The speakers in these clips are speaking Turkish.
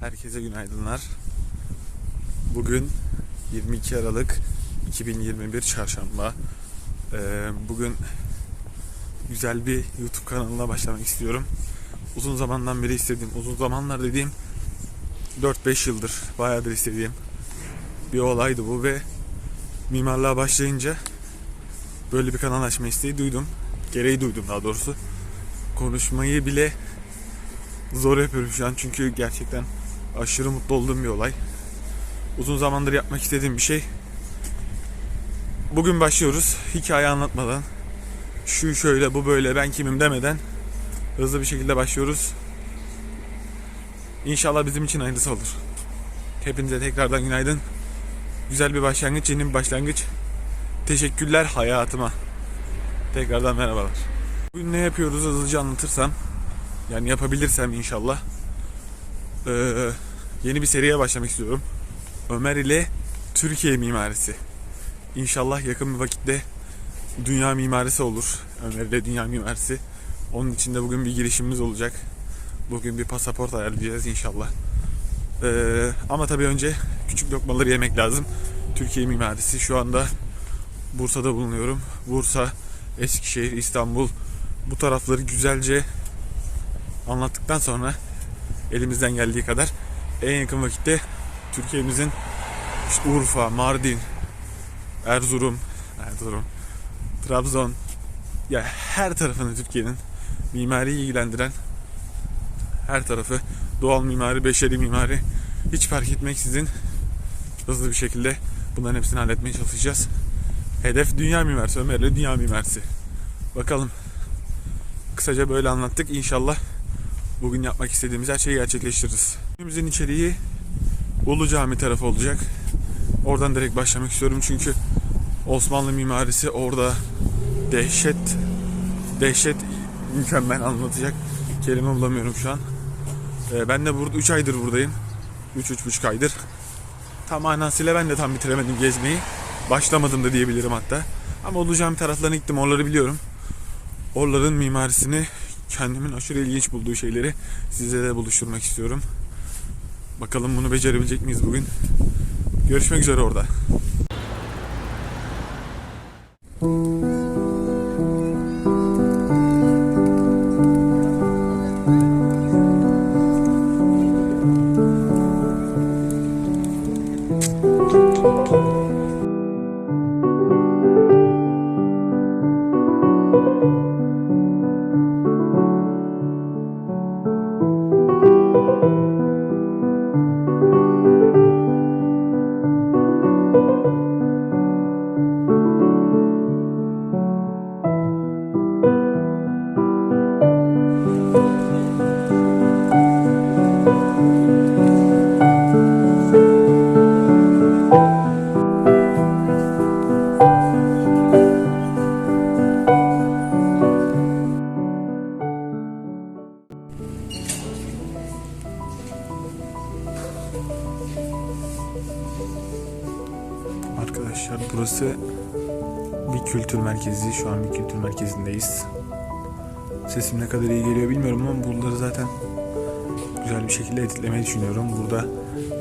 Herkese günaydınlar. Bugün 22 Aralık 2021 Çarşamba. Ee, bugün güzel bir YouTube kanalına başlamak istiyorum. Uzun zamandan beri istediğim, uzun zamanlar dediğim 4-5 yıldır bayağıdır istediğim bir olaydı bu ve mimarlığa başlayınca böyle bir kanal açma isteği duydum. Gereği duydum daha doğrusu. Konuşmayı bile zor yapıyorum şu an çünkü gerçekten aşırı mutlu olduğum bir olay. Uzun zamandır yapmak istediğim bir şey. Bugün başlıyoruz. Hikaye anlatmadan, şu şöyle bu böyle ben kimim demeden hızlı bir şekilde başlıyoruz. İnşallah bizim için hayırlısı olur. Hepinize tekrardan günaydın. Güzel bir başlangıç, yeni bir başlangıç. Teşekkürler hayatıma. Tekrardan merhabalar. Bugün ne yapıyoruz hızlıca anlatırsam. Yani yapabilirsem inşallah. Ee, yeni bir seriye başlamak istiyorum. Ömer ile Türkiye mimarisi. İnşallah yakın bir vakitte dünya mimarisi olur. Ömer ile dünya mimarisi. Onun için de bugün bir girişimimiz olacak. Bugün bir pasaport ayarlayacağız inşallah. Ee, ama tabii önce küçük lokmaları yemek lazım. Türkiye mimarisi şu anda Bursa'da bulunuyorum. Bursa, Eskişehir, İstanbul bu tarafları güzelce anlattıktan sonra elimizden geldiği kadar en yakın vakitte Türkiye'mizin işte Urfa, Mardin, Erzurum, Erzurum, Trabzon ya her tarafını Türkiye'nin mimari ilgilendiren her tarafı doğal mimari, beşeri mimari hiç fark etmeksizin hızlı bir şekilde bunların hepsini halletmeye çalışacağız. Hedef dünya mimarisi, Ömer'le dünya mimarisi. Bakalım. Kısaca böyle anlattık. İnşallah bugün yapmak istediğimiz her şeyi gerçekleştiririz. Günümüzün içeriği Ulu Cami tarafı olacak. Oradan direkt başlamak istiyorum çünkü Osmanlı mimarisi orada dehşet dehşet mükemmel anlatacak kelime bulamıyorum şu an. Ee, ben de burada 3 aydır buradayım. 3-3,5 aydır. Tam manasıyla ben de tam bitiremedim gezmeyi. Başlamadım da diyebilirim hatta. Ama Cami taraflarına gittim oraları biliyorum. Oraların mimarisini kendimin aşırı ilginç bulduğu şeyleri size de buluşturmak istiyorum. Bakalım bunu becerebilecek miyiz bugün? Görüşmek üzere orada. Arkadaşlar burası bir kültür merkezi. Şu an bir kültür merkezindeyiz. Sesim ne kadar iyi geliyor bilmiyorum ama buraları zaten güzel bir şekilde editlemeyi düşünüyorum. Burada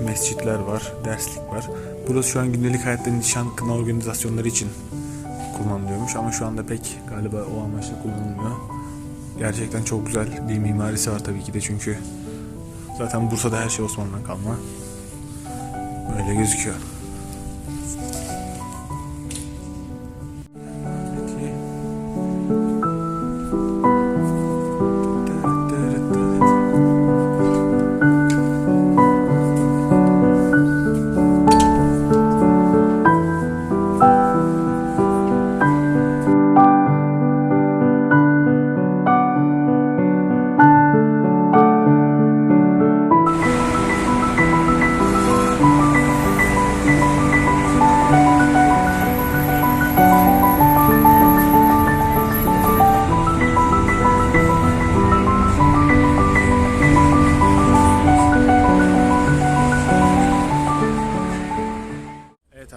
mescitler var, derslik var. Burası şu an gündelik hayatta nişan kına organizasyonları için kullanılıyormuş ama şu anda pek galiba o amaçla kullanılmıyor. Gerçekten çok güzel bir mimarisi var tabii ki de çünkü zaten Bursa'da her şey Osmanlı'dan kalma. Böyle gözüküyor.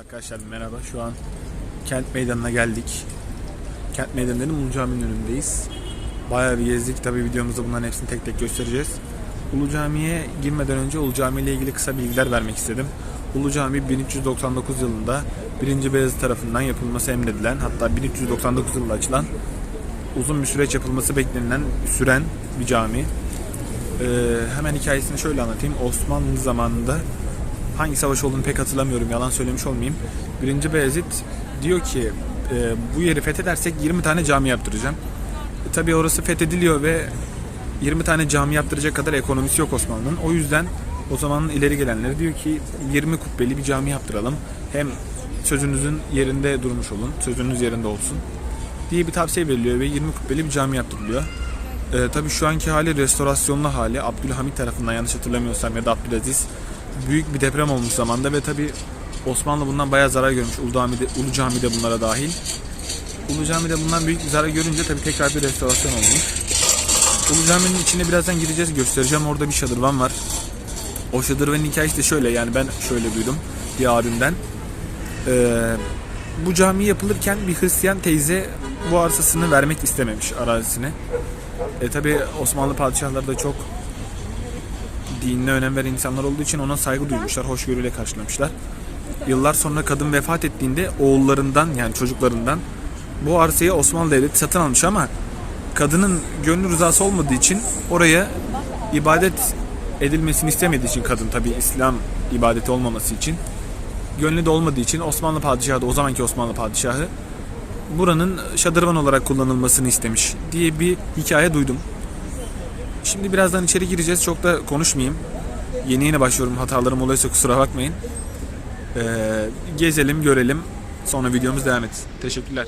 Arkadaşlar merhaba. Şu an kent meydanına geldik. Kent meydanının Ulu Cami'nin önündeyiz. Bayağı bir gezdik. Tabii videomuzda bunların hepsini tek tek göstereceğiz. Ulu Cami'ye girmeden önce Ulu Cami ile ilgili kısa bilgiler vermek istedim. Ulu Cami 1399 yılında 1. Beyazıt tarafından yapılması emredilen hatta 1399 yılında açılan uzun bir süreç yapılması beklenilen süren bir cami. Ee, hemen hikayesini şöyle anlatayım. Osmanlı zamanında hangi savaş olduğunu pek hatırlamıyorum. Yalan söylemiş olmayayım. 1. Beyazıt diyor ki e, bu yeri fethedersek 20 tane cami yaptıracağım. E, tabii orası fethediliyor ve 20 tane cami yaptıracak kadar ekonomisi yok Osmanlı'nın. O yüzden o zamanın ileri gelenleri diyor ki 20 kubbeli bir cami yaptıralım. Hem sözünüzün yerinde durmuş olun, sözünüz yerinde olsun diye bir tavsiye veriliyor ve 20 kubbeli bir cami yaptırılıyor. Ee, tabii şu anki hali restorasyonlu hali Abdülhamit tarafından yanlış hatırlamıyorsam ya da Abdülaziz büyük bir deprem olmuş zamanda ve tabii Osmanlı bundan bayağı zarar görmüş. Ulu Cami'de, Ulu Cami'de bunlara dahil. Ulu Cami'de bundan büyük bir zarar görünce tabii tekrar bir restorasyon olmuş. Ulu Cami'nin içine birazdan gireceğiz göstereceğim. Orada bir şadırvan var. O şadırvanın hikayesi de şöyle yani ben şöyle duydum bir abimden. Ee, bu cami yapılırken bir Hristiyan teyze bu arsasını vermek istememiş arazisini. E tabi Osmanlı padişahları da çok dinine önem veren insanlar olduğu için ona saygı duymuşlar, hoşgörüyle karşılamışlar. Yıllar sonra kadın vefat ettiğinde oğullarından yani çocuklarından bu arsayı Osmanlı Devleti satın almış ama kadının gönlü rızası olmadığı için oraya ibadet edilmesini istemediği için kadın tabi İslam ibadeti olmaması için gönlü de olmadığı için Osmanlı padişahı da o zamanki Osmanlı padişahı buranın şadırvan olarak kullanılmasını istemiş diye bir hikaye duydum. Şimdi birazdan içeri gireceğiz. Çok da konuşmayayım. Yeni yeni başlıyorum. Hatalarım oluyorsa kusura bakmayın. Ee, gezelim, görelim. Sonra videomuz devam etsin. Teşekkürler.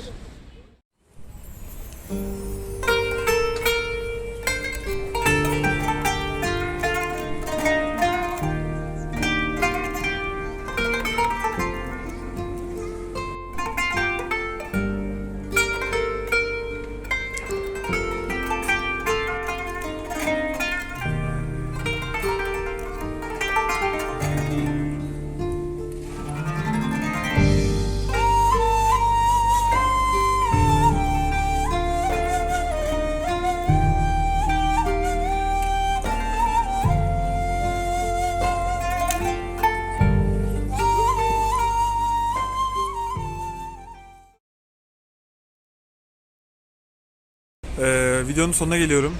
Ee, videonun sonuna geliyorum.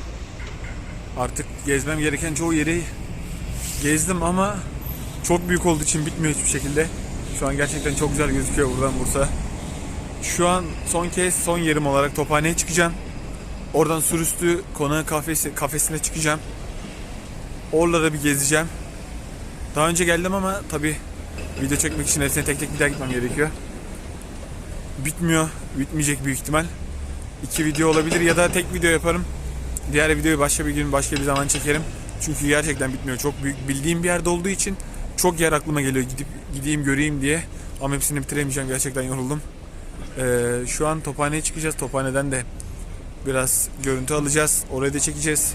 Artık gezmem gereken çoğu yeri gezdim ama çok büyük olduğu için bitmiyor hiçbir şekilde. Şu an gerçekten çok güzel gözüküyor buradan Bursa. Şu an son kez son yerim olarak Tophane'ye çıkacağım. Oradan Sürüstü konağı kafesi, kafesine çıkacağım. Oralara bir gezeceğim. Daha önce geldim ama tabi video çekmek için hepsine tek tek bir gitmem gerekiyor. Bitmiyor. Bitmeyecek büyük ihtimal. İki video olabilir ya da tek video yaparım. Diğer videoyu başka bir gün başka bir zaman çekerim. Çünkü gerçekten bitmiyor. Çok büyük bildiğim bir yerde olduğu için çok yer aklıma geliyor gidip gideyim göreyim diye. Ama hepsini bitiremeyeceğim. Gerçekten yoruldum. Ee, şu an Tophane'ye çıkacağız. Tophane'den de biraz görüntü alacağız. Orayı da çekeceğiz.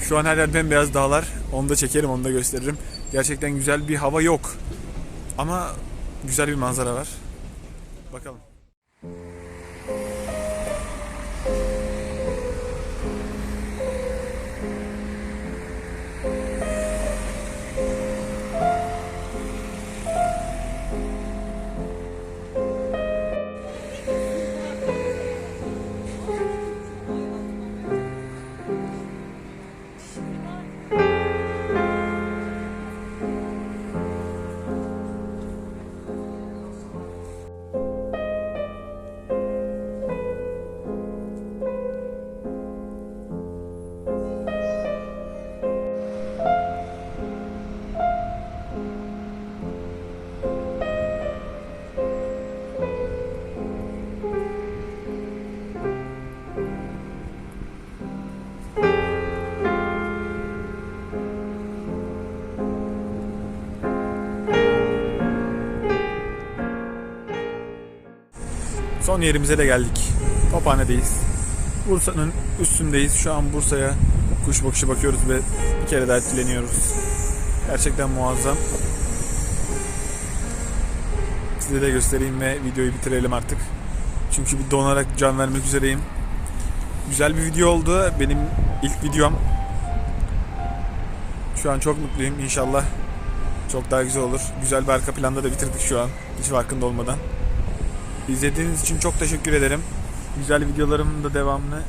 Şu an her yer bembeyaz dağlar. Onu da çekerim, onu da gösteririm. Gerçekten güzel bir hava yok. Ama güzel bir manzara var. Bakalım. Son yerimize de geldik. Tophane'deyiz. Bursa'nın üstündeyiz. Şu an Bursa'ya kuş bakışı bakıyoruz ve bir kere daha etkileniyoruz. Gerçekten muazzam. Size de göstereyim ve videoyu bitirelim artık. Çünkü bir donarak can vermek üzereyim. Güzel bir video oldu. Benim ilk videom. Şu an çok mutluyum. İnşallah çok daha güzel olur. Güzel bir arka planda da bitirdik şu an. Hiç farkında olmadan. İzlediğiniz için çok teşekkür ederim. Güzel videolarımın da devamını